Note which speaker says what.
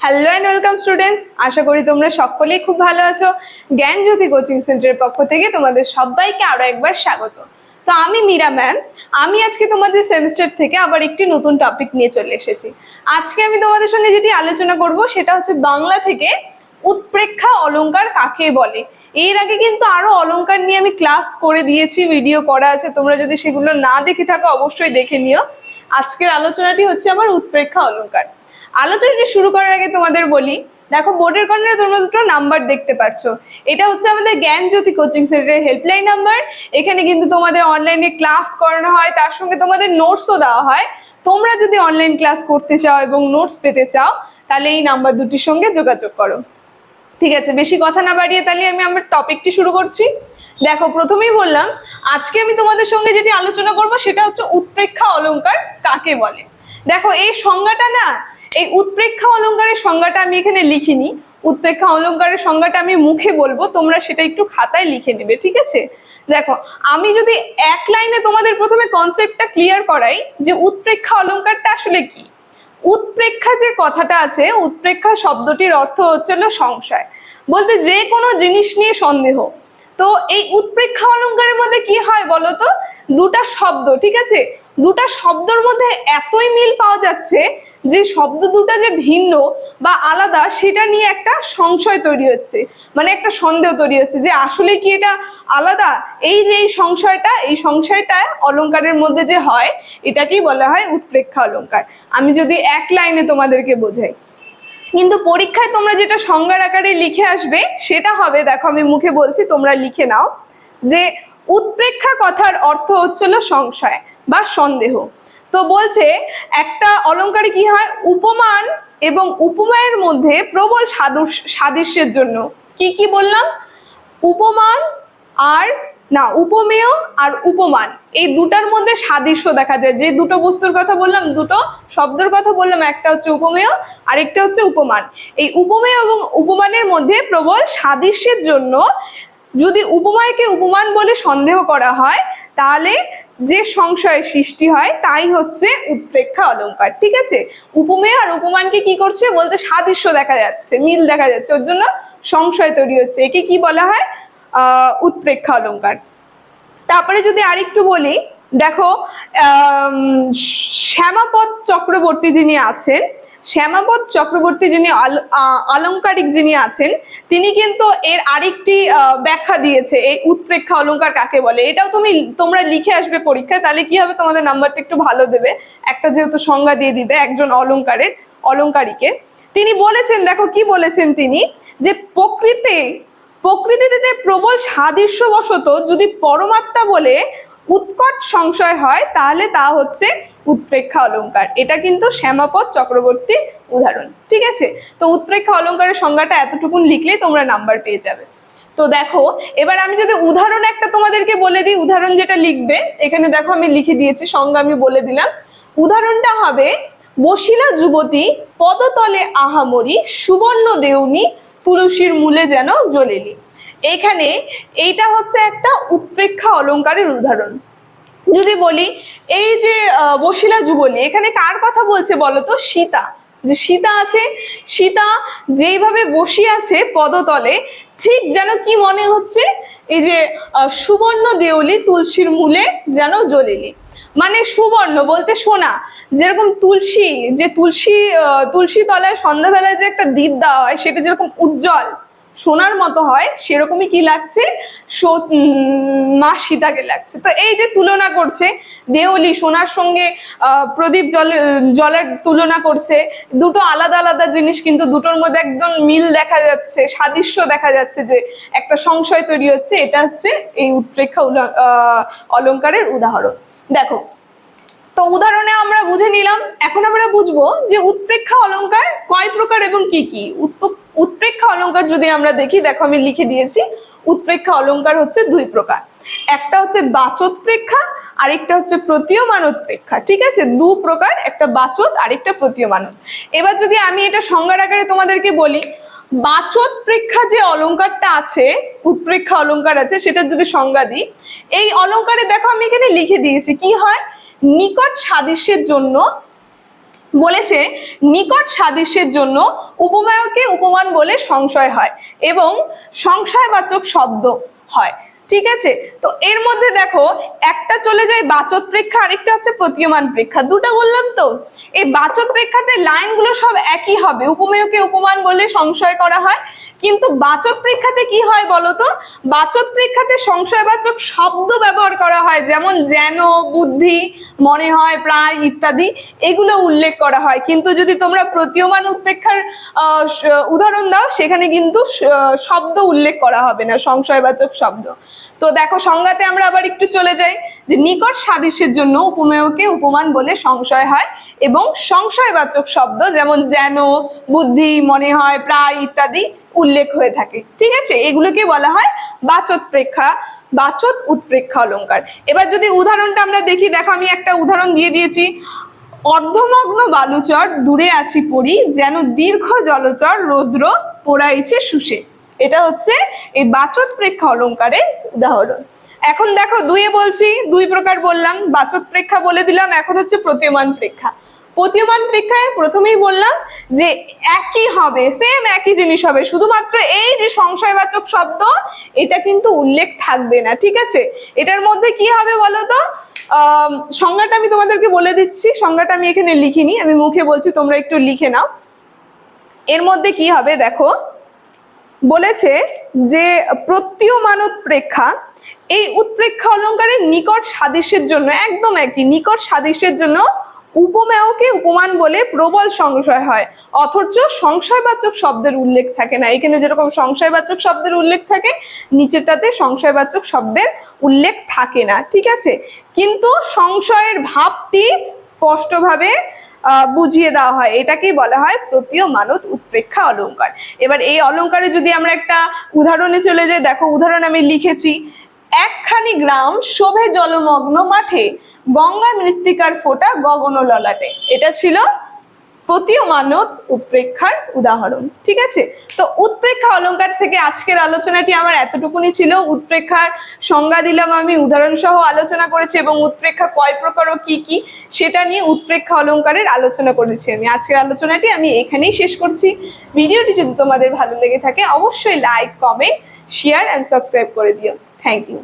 Speaker 1: Hello and welcome students আশা করি তোমরা সকলেই খুব ভালো আছো। জ্ঞান জ্যোতি কোচিং সেন্টারের পক্ষ থেকে তোমাদের সবাইকে আরও একবার স্বাগত। তো আমি মীরা ম্যাম। আমি আজকে তোমাদের সেমিস্টার থেকে আবার একটি নতুন টপিক নিয়ে চলে এসেছি। আজকে আমি তোমাদের সঙ্গে যেটি আলোচনা করব, সেটা হচ্ছে বাংলা থেকে উৎপ্রেক্ষা অলংকার কাকে বলে? এর আগে কিন্তু আরও অলংকার নিয়ে আমি ক্লাস করে দিয়েছি, ভিডিও করা আছে। তোমরা যদি সেগুলো না দেখে থাকো, অবশ্যই দেখে নিও। আজকের আলোচনাটি হচ্ছে আমার উৎপ্রেক্ষা অলংকার। আলোচনাটি শুরু করার আগে তোমাদের বলি, দেখো বোর্ডের কর্নারে তোমরা দুটো নাম্বার দেখতে পাচ্ছ এটা হচ্ছে আমাদের জ্ঞান জ্যোতি কোচিং সেন্টারের হেল্পলাইন নাম্বার এখানে কিন্তু তোমাদের অনলাইনে ক্লাস করানো হয়, তার সঙ্গে তোমাদের নোটসও দেওয়া হয়। তোমরা যদি অনলাইন ক্লাস করতে চাও এবং নোটস পেতে চাও, তাহলে এই নাম্বার দুটির সঙ্গে যোগাযোগ করো। ঠিক আছে, বেশি কথা না বাড়িয়ে তাহলে আমি আমার টপিকটি শুরু করছি। দেখো, প্রথমেই বললাম, আজকে আমি তোমাদের সঙ্গে যেটি আলোচনা করব সেটা হচ্ছে উৎপ্রেক্ষা অলঙ্কার কাকে বলে? দেখো, এই সংজ্ঞাটা না, এই উৎপ্রেক্ষা অলঙ্কারের সংজ্ঞাটা আমি এখানে লিখিনি। উৎপ্রেক্ষা অলংকারের সংজ্ঞাটা আমি মুখে বলব, তোমরা সেটা একটু খাতায় লিখে নেবে, ঠিক আছে? দেখো, আমি যদি এক লাইনে তোমাদের প্রথমে কনসেপ্টটা ক্লিয়ার করাই যে উৎপ্রেক্ষা অলংকারটা আসলে কি। উৎপ্রেক্ষা যে কথাটা আছে, উৎপ্রেক্ষা শব্দটির অর্থ হচ্ছে হলো সংশয়। বলতে যে কোনো জিনিস নিয়ে সন্দেহ। তো এই উৎপ্রেক্ষা অলঙ্কারের মধ্যে কি হয় বলতো? দুটা শব্দ, ঠিক আছে? দুটা শব্দর মধ্যে এতই মিল পাওয়া যাচ্ছে যে শব্দ দুটা যে ভিন্ন বা আলাদা, সেটা নিয়ে একটা সংশয় তৈরি হচ্ছে। মানে একটা সন্দেহ তৈরি হচ্ছে যে আসলে কি এটা আলাদা? এই যে এই সংশয়টা এই সংশয়টা অলংকারের মধ্যে যে হয়, এটাকেই বলা হয় উৎপ্রেক্ষা অলংকার আমি যদি এক লাইনে তোমাদেরকে বোঝাই। কিন্তু পরীক্ষায় তোমরা যেটা সংজ্ঞার আকারে লিখে আসবে, সেটা হবে, দেখো আমি মুখে বলছি, তোমরা লিখে নাও যে উৎপ্রেক্ষা কথার অর্থ হচ্ছিল সংশয়। বা সন্দেহ। তো বলছে, একটা অলঙ্কারে কি হয়? উপমান এবং উপমায়ের মধ্যে প্রবল সাদৃশ- সাদৃশ্যের জন্য। কি কি বললাম? উপমান আর, না, উপমেয় আর উপমান। এই দুটার মধ্যে সাদৃশ্য দেখা যায়। যে দুটো বস্তুর কথা বললাম, দুটো শব্দের কথা বললাম, একটা হচ্ছে উপমেয়, আরেকটা হচ্ছে উপমান। এই উপমেয় এবং উপমানের মধ্যে প্রবল সাদৃশ্যের জন্য যদি উপমায়কে উপমান বলে সন্দেহ করা হয়, তাহলে যে সংশয়ের সৃষ্টি হয়, তাই হচ্ছে উৎপ্রেক্ষা অলঙ্কার ঠিক আছে? উপমেয় আর উপমানকে কি করছে? বলতে সাদৃশ্য দেখা যাচ্ছে, মিল দেখা যাচ্ছে। ওর জন্য সংশয় তৈরি হচ্ছে। একে কি বলা হয়? উৎপ্রেক্ষা অলঙ্কার তারপরে যদি আরেকটু বলি দেখো শ্যামাপদ চক্রবর্তী যিনি আছেন, শ্যামাপদ চক্রবর্তী যিনি আল- আ- আলংকারিক যিনি আছেন, তিনি কিন্তু এর আরেকটি ব্যাখ্যা দিয়েছে, এই উৎপ্রেক্ষা অলংকার কাকে বলে? এটাও তুমি, তোমরা লিখে আসবে পরীক্ষায়, তাহলে কি হবে? তোমাদের নাম্বারটা একটু ভালো দেবে। একটা যেহেতু সংজ্ঞা দিয়ে দিবে একজন অলঙ্কারের অলংকারীকে তিনি বলেছেন, দেখো কি বলেছেন তিনি, যে প্রকৃতি, প্রকৃতিতে প্রবল সাদৃশ্যবশত যদি পরমাত্মা বলে উৎকট সংশয় হয়, তাহলে তা হচ্ছে উৎপ্রেক্ষা অলংকার এটা কিন্তু শ্যামাপদ চক্রবর্তী উদাহরণ, ঠিক আছে? তো উৎপ্রেক্ষা অলংকারের সংজ্ঞাটা এতটুকুন লিখলেই তোমরা নাম্বার পেয়ে যাবে। তো দেখো, এবার আমি যদি উদাহরণ একটা তোমাদেরকে বলে দিই, উদাহরণ যেটা লিখবে, এখানে দেখো আমি লিখে দিয়েছি, সংজ্ঞা আমি বলে দিলাম। উদাহরণটা হবে, বসিলা যুবতী পদতলে আহামরি, সুবর্ণ দেউনি, তুলসীর মূলে যেন জ্বলেলি। এখানে এইটা হচ্ছে একটা উৎপ্রেক্ষা অলংকারের উদাহরণ। যদি বলি, এই যে বসিলা যুবলী এখানে কার কথা বলছে বলতো? সীতা। যে সীতা আছে, সীতা যেইভাবে বসে আছে পদতলে, ঠিক যেন কি মনে হচ্ছে? এই যে সুবর্ণ দেউলি তুলসীর মূলে যেন জ্বলিলি। মানে সুবর্ণ বলতে সোনা। যেরকম তুলসী, যে তুলসী তুলসী তলায় সন্ধ্যাবেলায় যে একটা দ্বীপ দেওয়া হয়, সেটা যেরকম উজ্জ্বল সোনার মতো হয়, সেরকমই কি লাগছে? মা সীতাকে লাগছে। তো এই যে তুলনা করছে দেওলি সোনার সঙ্গে প্রদীপ জলে, জলের তুলনা করছে, দুটো আলাদা আলাদা জিনিস কিন্তু দুটোর মধ্যে একদম মিল দেখা যাচ্ছে, সাদৃশ্য দেখা যাচ্ছে যে একটা সংশয় তৈরি হচ্ছে, এটা হচ্ছে এই উৎপ্রেক্ষা অলংকারের উদাহরণ। দেখো, তো উদাহরণে আমরা বুঝে নিলাম, এখন আমরা বুঝব যে উৎপ্রেক্ষা অলঙ্কার কয় প্রকার এবং কি কি? উৎপ- উৎপ্রেক্ষা অলঙ্কার যদি আমরা দেখি, দেখো আমি লিখে দিয়েছি, উৎপ্রেক্ষা অলঙ্কার হচ্ছে দুই প্রকার। একটা হচ্ছে বাচোৎপ্রেক্ষা, আরেকটা হচ্ছে প্রতীয়মান উৎপ্রেক্ষা ঠিক আছে? দু প্রকার, একটা বাচত আরেকটা প্রতীয়মান এবার যদি আমি এটা সংজ্ঞার আকারে তোমাদেরকে বলি বাচত প্রেক্ষা যে অলঙ্কারটা আছে, উৎপ্রেক্ষা অলঙ্কার আছে সেটা যদি সংজ্ঞা দিই, এই অলঙ্কারে দেখো আমি এখানে লিখে দিয়েছি, কি হয়? নিকট সাদৃশ্যের জন্য বলেছে নিকট সাদৃশ্যের জন্য উপমায়কে উপমান বলে সংশয় হয় এবং সংশয়বাচক শব্দ হয়। ঠিক আছে? তো এর মধ্যে দেখো একটা চলে যায় বাচক প্রেক্ষা আরেকটা হচ্ছে প্রতীয়মান প্রেক্ষা। দুটো বললাম তো? এই বাচক প্রেক্ষাতে লাইনগুলো সব একই হবে। উপমেয়কে উপমান বলে সংশয় করা হয়। কিন্তু বাচক প্রেক্ষাতে কি হয় বলতো বাচক প্রেক্ষাতে সংশয়বাচক শব্দ ব্যবহার করা হয় যেমন যেন বুদ্ধি মনে হয় প্রায় ইত্যাদি। এগুলো উল্লেখ করা হয়। কিন্তু যদি তোমরা প্রতীয়মান উৎপ্রেক্ষার আহ, উদাহরণ দাও সেখানে কিন্তু শব্দ উল্লেখ করা হবে না সংশয়বাচক শব্দ। তো দেখো, সংজ্ঞাতে আমরা আবার একটু চলে যাই যে নিকট সাদৃশ্যের জন্য উপমেয়কে উপমান বলে সংশয় হয় এবং সংশয়বাচক শব্দ যেমন যেন, বুদ্ধি, মনে হয়, প্রায় ইত্যাদি উল্লেখ হয়ে থাকে। ঠিক আছে? এগুলোকে বলা হয় বাচত প্রেক্ষা বাচক উৎপ্রেক্ষা অলংকার এবার যদি উদাহরণটা আমরা দেখি, দেখো আমি একটা উদাহরণ দিয়ে দিয়েছি। অর্ধমগ্ন বালুচর দূরে আছি পড়ি, যেন দীর্ঘ জলচর রৌদ্র পোড়াইছে শুষে। এটা হচ্ছে এই বাচক প্রেক্ষা অলংকারের উদাহরণ। এখন দেখো, দুইয়ে বলছি, দুই প্রকার বললাম বাচক প্রেক্ষা বলে দিলাম, এখন হচ্ছে প্রতীয়মান প্রেক্ষা। প্রতীয়মান প্রেক্ষায় প্রথমেই বললাম যে একই হবে সেম একই জিনিস হবে, শুধুমাত্র এই যে সংশয়বাচক শব্দ, এটা কিন্তু উল্লেখ থাকবে না, ঠিক আছে? এটার মধ্যে কি হবে বলো তো? সংজ্ঞাটা আমি তোমাদেরকে বলে দিচ্ছি, সংজ্ঞাটা আমি এখানে লিখিনি, আমি মুখে বলছি তোমরা একটু লিখে নাও। এর মধ্যে কি হবে দেখো? বলেছে যে প্রত্যীয়মান উৎপ্রেক্ষা এই উৎপ্রেক্ষা অলঙ্কারের নিকট সাদৃশ্যের জন্য, একদম একই, নিকট সাদৃশ্যের জন্য উপমেয়কে উপমান বলে প্রবল সংশয় হয়। অথচ সংশয়বাচক শব্দের উল্লেখ থাকে না। এখানে যেরকম সংশয়বাচক শব্দের উল্লেখ থাকে, নিচেরটাতে সংশয়বাচক শব্দের উল্লেখ থাকে না। ঠিক আছে? কিন্তু সংশয়ের ভাবটি স্পষ্টভাবে বুঝিয়ে দেওয়া হয়। এটাকেই বলা হয় প্রতীয় মানত উৎপ্রেক্ষা অলংকার এবার এই অলংকারে যদি আমরা একটা উদাহরণে চলে যাই, দেখো উদাহরণ আমি লিখেছি। একখানি গ্রাম শোভে জলমগ্ন মাঠে গঙ্গা মৃত্তিকার ফোঁটা গগন ললাটে। এটা ছিল প্রতীয়মানত উৎপ্রেক্ষার উদাহরণ, ঠিক আছে? তো উৎপ্রেক্ষা অলঙ্কার থেকে আজকের আলোচনাটি আমার এতটুকুনি ছিল। উৎপ্রেক্ষার সংজ্ঞা দিলাম আমি উদাহরণ সহ আলোচনা করেছি এবং উৎপ্রেক্ষা কয় প্রকার ও কি কি, সেটা নিয়ে উৎপ্রেক্ষা অলংকারের আলোচনা করেছি আমি। আজকের আলোচনাটি আমি এখানেই শেষ করছি। ভিডিওটি যদি তোমাদের ভালো লেগে থাকে, অবশ্যই like comment share and subscribe করে দিও। Thank you